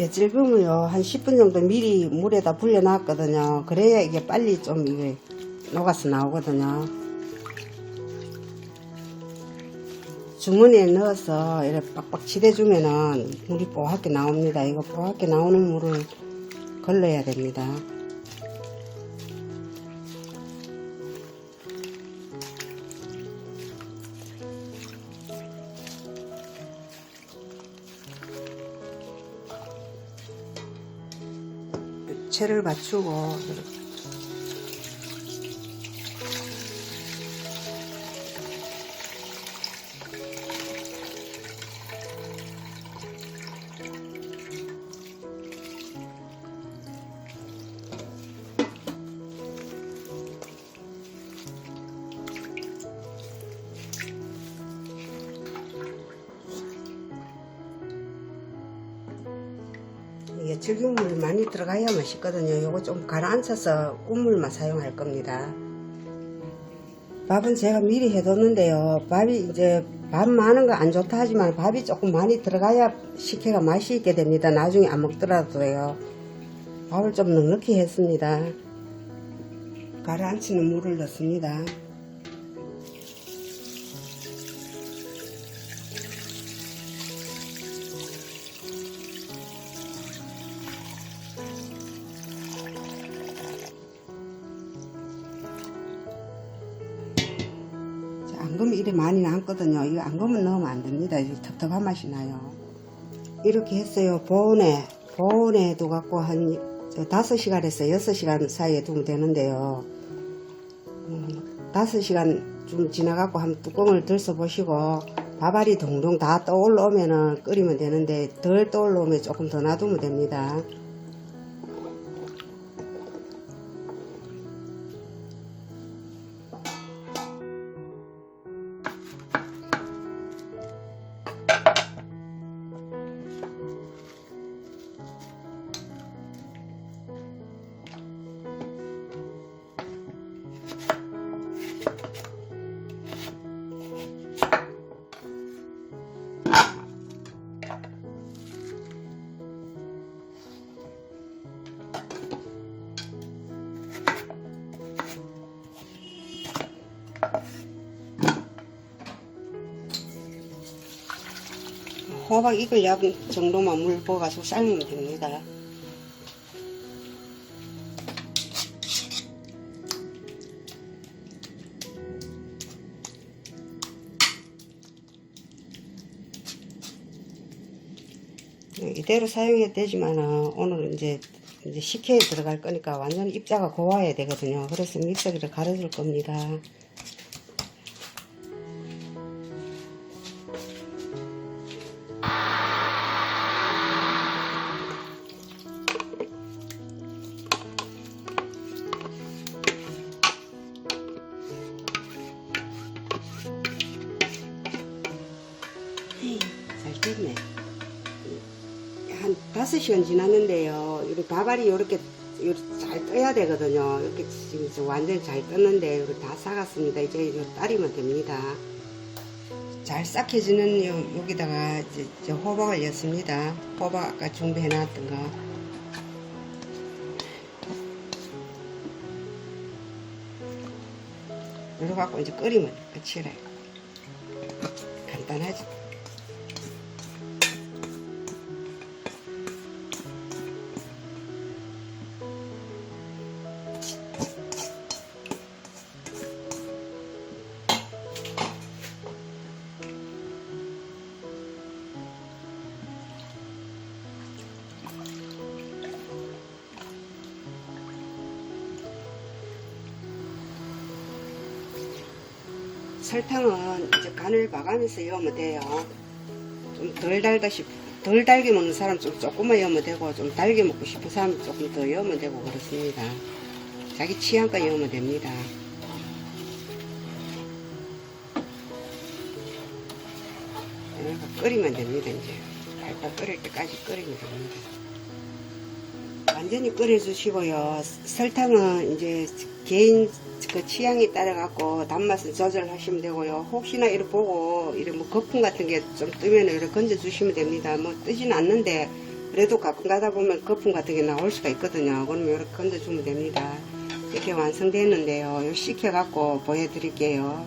예질금을요 한 10분 정도 미리 물에다 불려놨거든요. 그래야 이게 빨리 좀 이게 녹아서 나오거든요. 주머니에 넣어서 이렇게 빡빡 치대주면은 물이 뽀얗게 나옵니다. 이거 뽀얗게 나오는 물을 걸러야 됩니다. 채를 맞추고 이게 즐겨물 많이 들어가야 맛있거든요. 요거 좀 가라앉혀서 우물만 사용할 겁니다. 밥은 제가 미리 해뒀는데요. 밥이 이제 밥 많은 거 안 좋다 하지만 밥이 조금 많이 들어가야 식혜가 맛이 있게 됩니다. 나중에 안 먹더라도요. 밥을 좀 넉넉히 했습니다. 가라앉히는 물을 넣습니다. 자, 앙금이 이래 많이 남거든요. 이거 앙금은 넣으면 안 됩니다. 텁텁한 맛이 나요. 이렇게 했어요. 보온에, 보온에 두갖고 한 5시간에서 6시간 사이에 두면 되는데요. 음, 5시간 좀 지나갖고 한 뚜껑을 들서 보시고 밥알이 동동 다 떠올라오면은 끓이면 되는데 덜 떠올라오면 조금 더 놔두면 됩니다. 호박 익을 약 정도만 물 부어가지고 삶으면 됩니다. 네, 이대로 사용해도 되지만 오늘은 이제 이제 식혜에 들어갈 거니까 완전 입자가 고와야 되거든요. 그래서 믹서기를 갈아줄 겁니다. 됐네. 한 5시간 지났는데요. 이렇게 밥알이 이렇게, 잘 떠야 되거든요. 이렇게 지금 완전히 잘 떴는데 이렇게 다 삭았습니다. 이제 이거 따리면 됩니다. 잘 싹해지는 요, 여기다가 이제 저 호박을 넣습니다. 호박 아까 준비해놨던 거. 이렇게 갖고 이제 끓이면 끝이래. 간단하죠. 설탕은 이제 간을 봐가면서 넣으면 돼요. 좀 덜 달다 싶, 덜 달게 먹는 사람 좀 조금만 넣으면 되고, 좀 달게 먹고 싶은 사람 조금 더 넣으면 되고, 그렇습니다. 자기 취향껏 넣으면 됩니다. 끓이면 됩니다, 이제. 팔팔 끓일 때까지 끓이면 됩니다. 완전히 끓여주시고요. 설탕은 이제 개인 그 취향에 따라 갖고 단맛은 조절하시면 되고요. 혹시나 이렇게 보고 이렇게 뭐 거품 같은 게 좀 뜨면 이렇게 건져 주시면 됩니다. 뭐 뜨지는 않는데 그래도 가끔 가다 보면 거품 같은 게 나올 수가 있거든요. 그러면 이렇게 건져 주면 됩니다. 이렇게 완성됐는데요. 요 식혀 갖고 보여드릴게요.